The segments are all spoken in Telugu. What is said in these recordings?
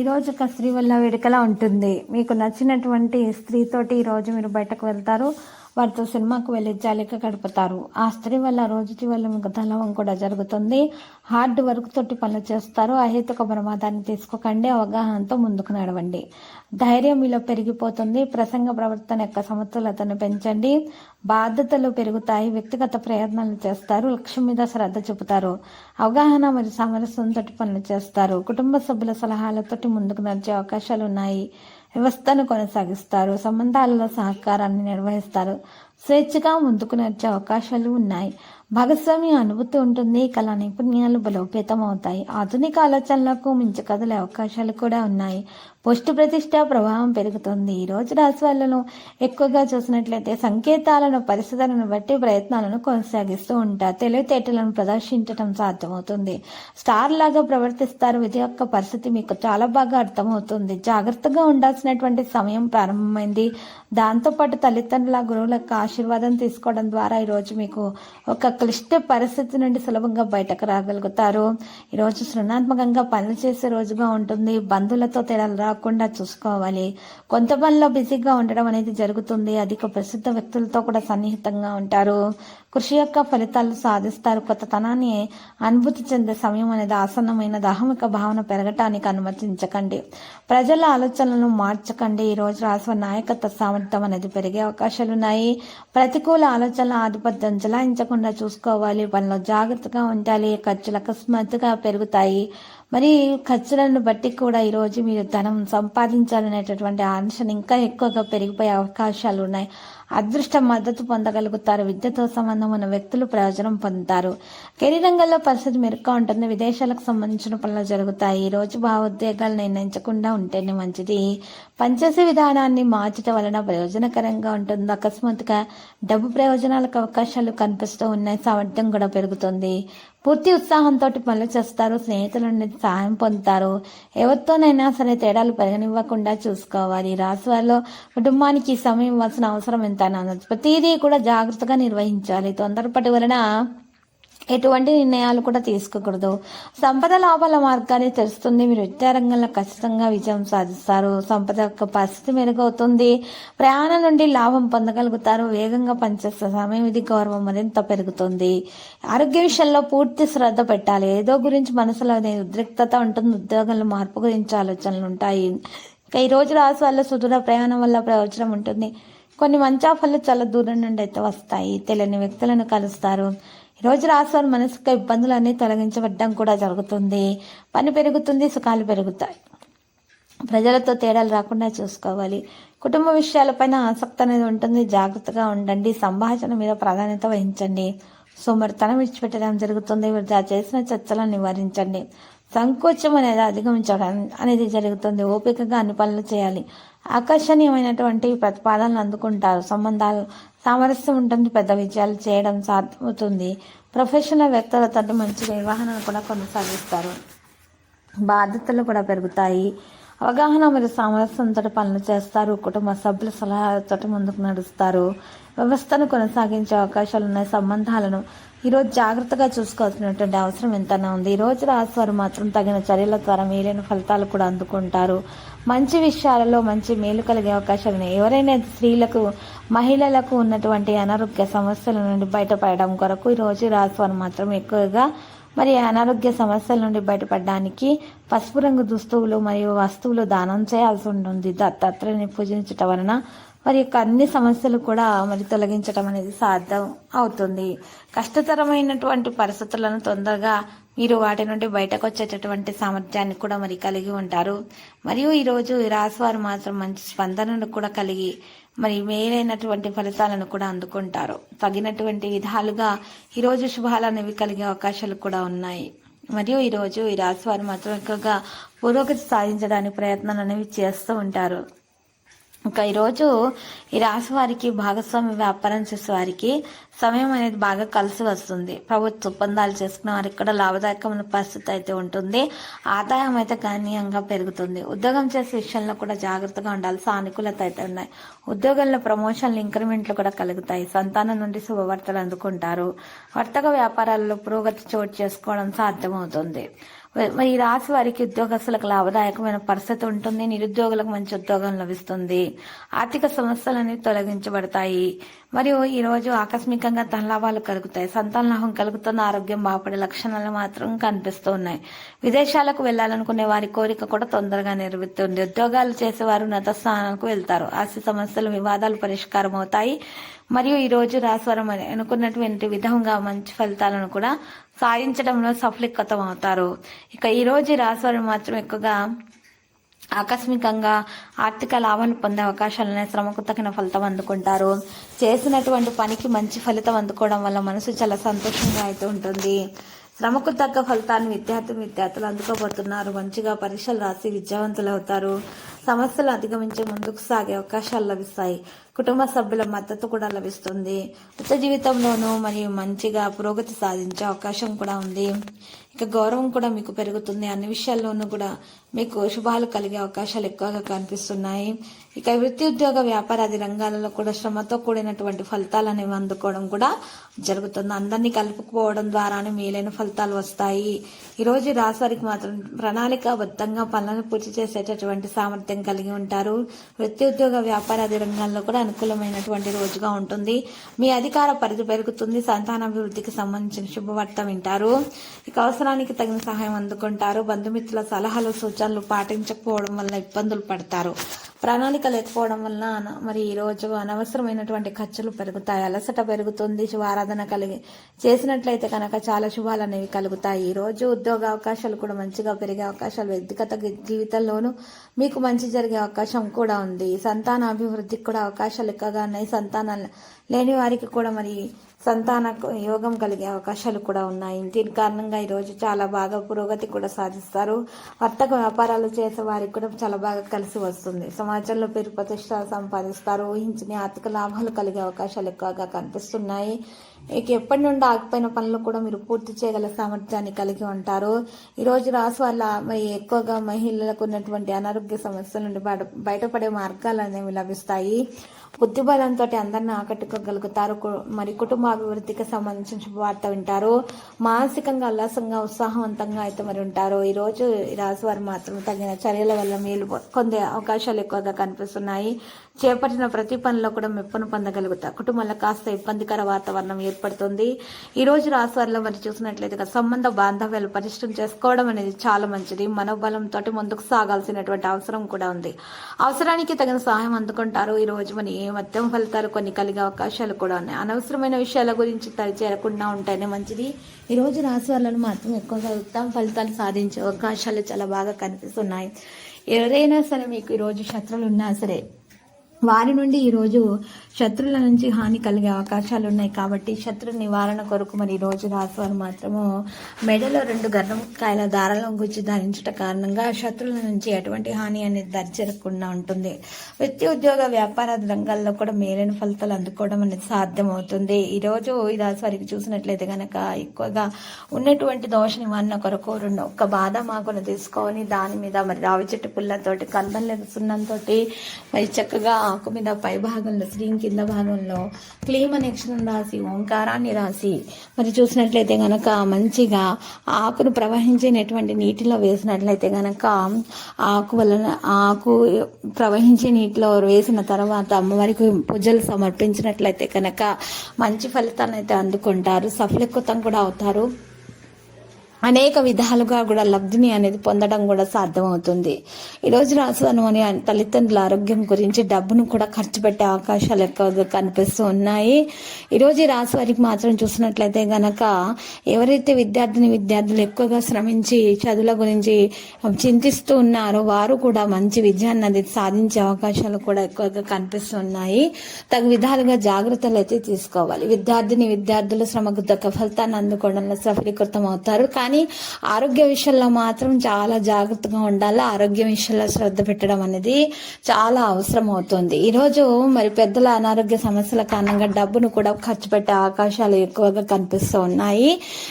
ఈరోజు ఒక స్త్రీ వల్ల వేడుకలా ఉంటుంది. మీకు నచ్చినటువంటి స్త్రీతోటి ఈరోజు మీరు బయటకు వెళ్తారు. వారితో సినిమాకు వెళ్ళి జాలిక గడుపుతారు. ఆ స్త్రీ వల్ల రోజుటి వల్ల మీకు ధనవం కూడా జరుగుతుంది. హార్డ్ వర్క్ తోటి పనులు చేస్తారు. అహేతుక ప్రమాదాన్ని తీసుకోకండి. అవగాహనతో ముందుకు నడవండి. ధైర్యం మీలో పెరిగిపోతుంది. ప్రసంగ ప్రవర్తన యొక్క సమతులతను పెంచండి. బాధ్యతలు పెరుగుతాయి. వ్యక్తిగత ప్రయత్నాలు చేస్తారు. లక్ష్యం మీద శ్రద్ధ చూపుతారు. అవగాహన మరియు సామరస్యంతో పనులు చేస్తారు. కుటుంబ సభ్యుల సలహాలతోటి ముందుకు నడిచే అవకాశాలు ఉన్నాయి. వ్యవస్థను కొనసాగిస్తారు. సంబంధాలలో సహకారాన్ని నిర్వహిస్తారు. స్వేచ్ఛగా ముందుకు నడిచే అవకాశాలు ఉన్నాయి. భాగస్వామి అనుభూతి ఉంటుంది. కళా నైపుణ్యాలు బలోపేతం అవుతాయి ఆధునిక ఆలోచనలకు మించి కదలే అవకాశాలు కూడా ఉన్నాయి. పోస్ట్ ప్రతిష్ట ప్రభావం పెరుగుతుంది. ఈ రోజు రాశి వాళ్ళను ఎక్కువగా చూసినట్లయితే సంకేతాలను పరిస్థితులను బట్టి ప్రయత్నాలను కొనసాగిస్తూ ఉంటారు. తెలివితేటలను ప్రదర్శించడం సాధ్యమవుతుంది. స్టార్ లాగా ప్రవర్తిస్తారు. ఇది యొక్క పరిస్థితి మీకు చాలా బాగా అర్థమవుతుంది. జాగ్రత్తగా ఉండాల్సినటువంటి సమయం ప్రారంభమైంది. దాంతోపాటు తల్లిదండ్రుల గురువుల యొక్క ఆశీర్వాదం తీసుకోవడం ద్వారా ఈరోజు మీకు ఒక క్లిష్ట పరిస్థితి నుండి సులభంగా బయటకు రాగలుగుతారు. ఈరోజు సృణాత్మకంగా పనులు చేసే రోజుగా ఉంటుంది. బంధువులతో తేడాలు రాకుండా చూసుకోవాలి. కొంత పనిలో బిజీగా ఉండడం అనేది జరుగుతుంది. అధిక ప్రసిద్ధ వ్యక్తులతో కూడా సన్నిహితంగా ఉంటారు. కృషి యొక్క ఫలితాలు సాధిస్తారు. కొత్తతనాన్ని అనుభూతి చెందే సమయం అనేది ఆసన్నమైన దాహమిక భావన పెరగటానికి అనుమతించకండి. ప్రజల ఆలోచనలను మార్చకండి. ఈ రోజు రాసిన నాయకత్వ సామర్థ్యం అనేది పెరిగే అవకాశాలు ఉన్నాయి ప్రతికూల ఆలోచనల ఆధిపత్యం చెలాయించకుండా చూసుకోవాలి. పనిలో జాగ్రత్తగా ఉండాలి. ఖర్చులు అకస్మాత్తుగా పెరుగుతాయి. మరి ఖర్చులను బట్టి కూడా ఈరోజు మీరు ధనం సంపాదించాలనేటటువంటి ఆంక్షను ఇంకా ఎక్కువగా పెరిగిపోయే అవకాశాలు ఉన్నాయి. అదృష్ట మద్దతు పొందగలుగుతారు. విద్యతో సంబంధం ఉన్న వ్యక్తులు ప్రయోజనం పొందుతారు. కెరీర్ రంగంలో పరిస్థితి మెరుగ్గా ఉంటుంది. విదేశాలకు సంబంధించిన పనులు జరుగుతాయి. ఈ రోజు భావోద్వేగాలు నిర్ణయించకుండా ఉంటేనే మంచిది. పనిచేసే విధానాన్ని మార్చడం వలన ప్రయోజనకరంగా ఉంటుంది. అకస్మాత్తుగా డబ్బు ప్రయోజనాలకు అవకాశాలు కనిపిస్తూ ఉన్నాయి. సామర్థ్యం కూడా పెరుగుతుంది. పూర్తి ఉత్సాహంతో పనులు చేస్తారు స్నేహితుల నుండి సహాయం పొందుతారు. ఎవరితోనైనా సరే తేడాలు పెరగనివ్వకుండా చూసుకోవాలి. రాశివారిలో కుటుంబానికి సమయం ఇవ్వాల్సిన అవసరం ఎంత ప్రతిదీ కూడా జాగ్రత్తగా నిర్వహించాలి. తొందరపడి వలన ఎటువంటి నిర్ణయాలు కూడా తీసుకోకూడదు. సంపద లాభాల మార్గాన్ని తెలుస్తుంది మీరు విద్యారంగంలో ఖచ్చితంగా విజయం సాధిస్తారు. సంపద యొక్క పరిస్థితి మెరుగవుతుంది. ప్రయాణం నుండి లాభం పొందగలుగుతారు. వేగంగా పనిచేసే సమయం ఇది గౌరవం మరింత పెరుగుతుంది. ఆరోగ్య విషయంలో పూర్తి శ్రద్ధ పెట్టాలి. ఏదో గురించి మనసులో ఉద్రిక్తత ఉంటుంది. ఉద్యోగంలో మార్పు గురించి ఆలోచనలు ఉంటాయి. ఈ రోజు రాసి వల్ల సుదూర ప్రయాణం వల్ల ప్రయోజనం ఉంటుంది. కొన్ని మంచి ఆఫర్లు చాలా దూరం నుండి అయితే వస్తాయి. తెలియని వ్యక్తులను కలుస్తారు. రోజు రాశివారి మనసుకు ఇబ్బందులన్నీ తొలగించబడ్డం కూడా జరుగుతుంది. పని పెరుగుతుంది సుఖాలు పెరుగుతాయి. ప్రజలతో తేడాలు రాకుండా చూసుకోవాలి. కుటుంబ విషయాలపైన ఆసక్తి అనేది ఉంటుంది. జాగ్రత్తగా ఉండండి. సంభాషణ మీద ప్రాధాన్యత వహించండి. సోమరితనం విడిచిపెట్టడం జరుగుతుంది. వృధా చేసిన చర్చలను నివారించండి. సంకోచం అనేది అధిగమించడం అనేది జరుగుతుంది. ఓపికగా అన్ని పనులు చేయాలి. ఆకర్షణీయమైనటువంటి ప్రతిపాదనలు అందుకుంటారు. సంబంధాలు సామరస్యం ఉంటుంది. పెద్ద విజయాలు చేయడం సాధ్యమవుతుంది. ప్రొఫెషనల్ వ్యక్తులతో మంచి నిర్వహణను కూడా కొనసాగిస్తారు. బాధ్యతలు కూడా పెరుగుతాయి. అవగాహన మరియు సామరస్యంతో పనులు చేస్తారు. కుటుంబ సభ్యుల సలహాలతో ముందుకు నడుస్తారు. వ్యవస్థను కొనసాగించే అవకాశాలు ఉన్నాయి. సంబంధాలను ఈరోజు జాగ్రత్తగా చూసుకోవాల్సినటువంటి అవసరం ఎంతైనా ఉంది. ఈ రోజు రాశివారు మాత్రం తగిన చర్యల ద్వారా మేలైన ఫలితాలు కూడా అందుకుంటారు. మంచి విషయాలలో మంచి మేలు కలిగే అవకాశాలు ఉన్నాయి. ఎవరైనా స్త్రీలకు మహిళలకు ఉన్నటువంటి అనారోగ్య సమస్యల నుండి బయటపడడం కొరకు ఈ రోజు రాశివారు మాత్రం ఎక్కువగా మరి అనారోగ్య సమస్యల నుండి బయటపడడానికి పసుపు రంగు దుస్తువులు మరియు వస్తువులు దానం చేయాల్సి ఉంటుంది. దత్తాత్రేయుని పూజించటం వలన మరి యొక్క అన్ని సమస్యలు కూడా మరి తొలగించడం అనేది సాధ్యం అవుతుంది. కష్టతరమైనటువంటి పరిస్థితులను తొందరగా మీరు వాటి నుండి బయటకు వచ్చేటటువంటి సామర్థ్యాన్ని కూడా మరి కలిగి ఉంటారు. మరియు ఈరోజు ఈ రాశివారు మాత్రం మంచి స్పందనను కూడా కలిగి మరి మేలైనటువంటి ఫలితాలను కూడా అందుకుంటారు. తగినటువంటి విధాలుగా ఈరోజు శుభాలు అనేవి కలిగే అవకాశాలు కూడా ఉన్నాయి. మరియు ఈరోజు ఈ రాశి వారు మాత్రం ఎక్కువగా పురోగతి సాధించడానికి ప్రయత్నాలు అనేవి చేస్తూ ఉంటారు. ఒక ఈరోజు ఈ రాశి వారికి భాగస్వామి వ్యాపారం చేసే వారికి సమయం అనేది బాగా కలిసి వస్తుంది. ప్రభుత్వ ఒప్పందాలు చేసుకున్న వారికి కూడా లాభదాయకమైన పరిస్థితి అయితే ఉంటుంది. ఆదాయం అయితే గణనీయంగా పెరుగుతుంది. ఉద్యోగం చేసే విషయంలో కూడా జాగ్రత్తగా ఉండాలి. సానుకూలత అయితే ఉన్నాయి. ఉద్యోగంలో ప్రమోషన్లు ఇంక్రిమెంట్లు కూడా కలుగుతాయి. సంతానం నుండి శుభవార్తలు అందుకుంటారు. వర్తక వ్యాపారాల్లో పురోగతి చోటు చేసుకోవడం సాధ్యమవుతుంది. మరి ఈ రాశి వారికి ఉద్యోగస్తులకు లాభదాయకమైన పరిస్థితి ఉంటుంది నిరుద్యోగులకు మంచి ఉద్యోగం లభిస్తుంది. ఆర్థిక సమస్యలు అనేవి తొలగించబడతాయి. మరియు ఈ రోజు ఆకస్మికంగా ధనలాభాలు కలుగుతాయి. సంతానలాభం కలుగుతున్న ఆరోగ్యం బాగుపడే లక్షణాలు మాత్రం కనిపిస్తూ ఉన్నాయి విదేశాలకు వెళ్ళాలనుకునే వారి కోరిక కూడా తొందరగా నెరవేరుతుంది. ఉద్యోగాలు చేసేవారు ఉన్నత స్థానాలకు వెళ్తారు. ఆస్తి సమస్యలు వివాదాలు పరిష్కారం అవుతాయి. మరియు ఈ రోజు రాశివారం అని అనుకున్నటువంటి విధంగా మంచి ఫలితాలను కూడా సాధించడంలో సఫలీకృతం అవుతారు. ఇక ఈరోజు రాశివారు మాత్రం ఎక్కువగా ఆకస్మికంగా ఆర్థిక లాభాలు పొందే అవకాశాలనే శ్రమకు తగిన ఫలితం అందుకుంటారు. చేసినటువంటి పనికి మంచి ఫలితం అందుకోవడం వల్ల మనసు చాలా సంతోషంగా అయితే ఉంటుంది. శ్రమకు తగ్గ ఫలితాన్ని విద్యార్థులు విద్యార్థులు అందుకోబోతున్నారు. మంచిగా పరీక్షలు రాసి విద్యావంతులు అవుతారు. సమస్యలు అధిగమించి ముందుకు సాగే అవకాశాలు లభిస్తాయి. కుటుంబ సభ్యుల మద్దతు కూడా లభిస్తుంది. ఉత్త జీవితంలోనూ మరియు మంచిగా పురోగతి సాధించే అవకాశం కూడా ఉంది. ఇక గౌరవం కూడా మీకు పెరుగుతుంది. అన్ని విషయాల్లోనూ కూడా మీకు శుభాలు కలిగే అవకాశాలు ఎక్కువగా కనిపిస్తున్నాయి. ఇక వృత్తి ఉద్యోగ వ్యాపారాది రంగాలలో కూడా శ్రమతో కూడినటువంటి ఫలితాలు అనేవి అందుకోవడం కూడా జరుగుతుంది. అందరినీ కలుపుకుపోవడం ద్వారానే మేలైన ఫలితాలు వస్తాయి. ఈ రోజు రాశివారికి మాత్రం ప్రణాళికాబద్ధంగా పనులను పూర్తి చేసేటటువంటి సామర్థ్యం కలిగి ఉంటారు. వృత్తి ఉద్యోగ వ్యాపారాది రంగాల్లో కూడా అనుకూలమైనటువంటి రోజుగా ఉంటుంది. మీ అధికార పరిధి పెరుగుతుంది. సంతానాభివృద్ధికి సంబంధించిన శుభవార్త వింటారు. ఇక అవసరానికి తగిన సహాయం అందుకుంటారు. బంధుమిత్రుల సలహాలు సూచనలు పాటించకపోవడం వల్ల ఇబ్బందులు పడతారు. ప్రణాళిక లేకపోవడం వల్ల మరి ఈ రోజు అనవసరమైనటువంటి ఖర్చులు పెరుగుతాయి. అలసట పెరుగుతుంది. శివారాధన కలిగి చేసినట్లయితే కనుక చాలా శుభాలు అనేవి కలుగుతాయి. ఈరోజు రోజు ఉద్యోగ అవకాశాలు కూడా మంచిగా పెరిగే అవకాశాలు వ్యక్తిగత జీవితంలోనూ మీకు మంచి జరిగే అవకాశం కూడా ఉంది. సంతాన అభివృద్ధికి కూడా అవకాశాలు ఎక్కువగా ఉన్నాయి. సంతానం లేని వారికి కూడా మరి సంతాన యోగం కలిగే అవకాశాలు కూడా ఉన్నాయి. దీని కారణంగా ఈరోజు చాలా బాగా పురోగతి కూడా సాధిస్తారు. వర్తక వ్యాపారాలు చేసే వారికి కూడా చాలా బాగా కలిసి వస్తుంది. సమాజంలో పేరు ప్రతిష్ట సంపాదిస్తారు. ఊహించిన ఆర్థిక లాభాలు కలిగే అవకాశాలు ఎక్కువగా కనిపిస్తున్నాయి. ఇక ఎప్పటి నుండి ఆగిపోయిన పనులు కూడా మీరు పూర్తి చేయగల సామర్థ్యాన్ని కలిగి ఉంటారు. ఈరోజు రాసు వల్ల ఎక్కువగా మహిళలకు ఉన్నటువంటి అనారోగ్య సమస్యల నుండి బయట బయటపడే మార్గాలు అనేవి లభిస్తాయి. బుద్ధిబలంతో అందరిని ఆకట్టుకోగలుగుతారు. మరి కుటుంబ అభివృద్ధికి సంబంధించిన శుభవార్త వింటారు. మానసికంగా ఉల్లాసంగా ఉత్సాహవంతంగా అయితే మరి ఉంటారు. ఈరోజు ఈ రాశి వారు మాత్రం తగిన చర్యల వల్ల మేలు కొందే పొందే అవకాశాలు ఎక్కువగా కనిపిస్తున్నాయి. చేపట్టిన ప్రతి పనిలో కూడా మెప్పును పొందగలుగుతా. కుటుంబంలో కాస్త ఇబ్బందికర వాతావరణం ఏర్పడుతుంది. ఈ రోజు రాశివారిలో మరి చూసినట్లయితే సంబంధ బాంధవ్యాలు పరిష్టం చేసుకోవడం అనేది చాలా మంచిది. మనోబలంతో ముందుకు సాగాల్సినటువంటి అవసరం కూడా ఉంది. అవసరానికి తగిన సహాయం అందుకుంటారు. ఈ రోజు మన ఏ మధ్యం ఫలితాలు కొన్ని కలిగే అవకాశాలు కూడా ఉన్నాయి. అనవసరమైన విషయాల గురించి తలచేరకుండా ఉంటేనే మంచిది. ఈ రోజు రాశి మాత్రం ఎక్కువగా ఉత్తమ ఫలితాలు సాధించే అవకాశాలు చాలా బాగా కనిపిస్తున్నాయి. ఎవరైనా సరే మీకు ఈ రోజు ఉన్నా సరే వారి నుండి ఈరోజు శత్రువుల నుంచి హాని కలిగే అవకాశాలు ఉన్నాయి కాబట్టి శత్రు నివారణ కొరకు మరి ఈరోజు రాశివారు మాత్రము మెడలో రెండు గర్భకాయల దారాలను గుచ్చి ధరించట కారణంగా శత్రువుల నుంచి ఎటువంటి హాని అనేది దరిచేరకుండా ఉంటుంది. వృత్తి ఉద్యోగ వ్యాపార రంగాల్లో కూడా మేలైన ఫలితాలు అందుకోవడం అనేది సాధ్యమవుతుంది. ఈరోజు ఈ రాశివారికి చూసినట్లయితే కనుక ఎక్కువగా ఉన్నటువంటి దోష నివారణ కొరకు రెండు ఒక్క బాదం ఆకును తీసుకొని దాని మీద మరి రావి చెట్టు పుల్లతోటి కందం లేదు సున్నంతో మరి చక్కగా ఆకు మీద పై భాగంలో స్క్రీన్ కింద భాగంలో క్లీమ్ అనే అక్షరం రాసి ఓంకారాన్ని రాసి మరి చూసినట్లయితే గనక మంచిగా ఆకును ప్రవహించేటువంటి నీటిలో వేసినట్లయితే గనక ఆకు వలన ఆకు ప్రవహించే నీటిలో వేసిన తర్వాత అమ్మవారికి పూజలు సమర్పించినట్లయితే కనుక మంచి ఫలితాన్ని అయితే అందుకుంటారు. సఫలీకృతం కూడా అవుతారు. అనేక విధాలుగా కూడా లబ్ధిని అనేది పొందడం కూడా సాధ్యమవుతుంది. ఈరోజు రాసులను అని తల్లిదండ్రుల ఆరోగ్యం గురించి డబ్బును కూడా ఖర్చు పెట్టే అవకాశాలు ఎక్కువగా కనిపిస్తూ ఉన్నాయి. ఈరోజు ఈ రాశి వారికి మాత్రం చూసినట్లయితే గనక ఎవరైతే విద్యార్థిని విద్యార్థులు ఎక్కువగా శ్రమించి చదువుల గురించి చింతిస్తూ ఉన్నారో వారు కూడా మంచి విజయాన్ని అనేది సాధించే అవకాశాలు కూడా ఎక్కువగా కనిపిస్తున్నాయి తగు విధాలుగా జాగ్రత్తలు అయితే తీసుకోవాలి. విద్యార్థిని విద్యార్థులు శ్రమకు తగ్గ ఫలితాన్ని అందుకోవడంలో సఫలీకృతం అవుతారు కానీ కానీ ఆరోగ్య విషయంలో మాత్రం చాలా జాగ్రత్తగా ఉండాలి. ఆరోగ్య విషయంలో శ్రద్ధ పెట్టడం అనేది చాలా అవసరం అవుతుంది. ఈరోజు మరి పెద్దల అనారోగ్య సమస్యల కారణంగా డబ్బును కూడా ఖర్చు పెట్టే అవకాశాలు ఎక్కువగా కనిపిస్తూ ఉన్నాయి.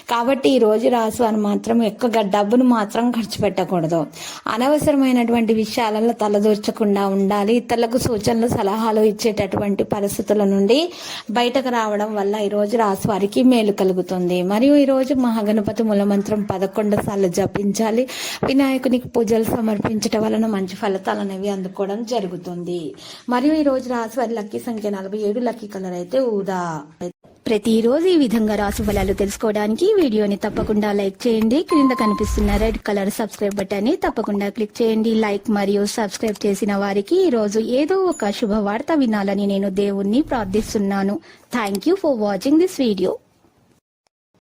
కాబట్టి ఈ రోజు రాసు అని మాత్రం ఎక్కువగా డబ్బును మాత్రం ఖర్చు పెట్టకూడదు. అనవసరమైనటువంటి విషయాలలో తలదూర్చకుండా ఉండాలి. ఇతరులకు సూచనలు సలహాలు ఇచ్చేటటువంటి పరిస్థితుల నుండి బయటకు రావడం వల్ల ఈ రోజు రాశి వారికి మేలు కలుగుతుంది. మరియు ఈ రోజు మహాగణపతి మూలమంత్రం పదకొండు సార్లు జపించాలి. వినాయకునికి పూజలు సమర్పించడం వలన మంచి ఫలితాలు అనేవి అందుకోవడం జరుగుతుంది. మరియు ఈ రోజు రాశి వారి లక్కీ సంఖ్య నలభై ఏడు లక్కీ కలర్ అయితే ఊదా. ప్రతిరోజు ఈ విధంగా రాశి ఫలాలు తెలుసుకోవడానికి వీడియోని తప్పకుండా లైక్ చేయండి. క్రింద కనిపిస్తున్న రెడ్ కలర్ సబ్స్క్రైబ్ బటన్ని తప్పకుండా క్లిక్ చేయండి. లైక్ మరియు సబ్స్క్రైబ్ చేసిన వారికి ఈ రోజు ఏదో ఒక శుభవార్త వినాలని నేను దేవుణ్ణి ప్రార్థిస్తున్నాను. Thank you for watching this video